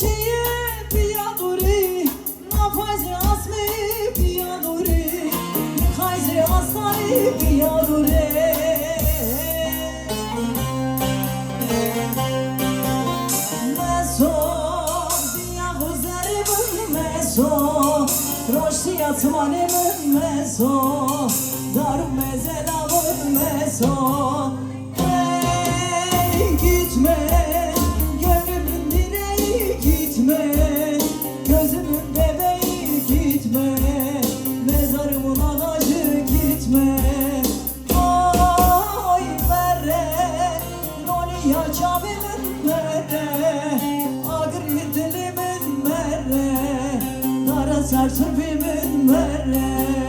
شیه بیا دوری نفس عصمی بیا دوری میخوای زی آسانی بیا دوری Roşti yatmanımın meso Darım mezelavın meso ya çabimin merre Agri dilimin merre Dara sertürbimin merre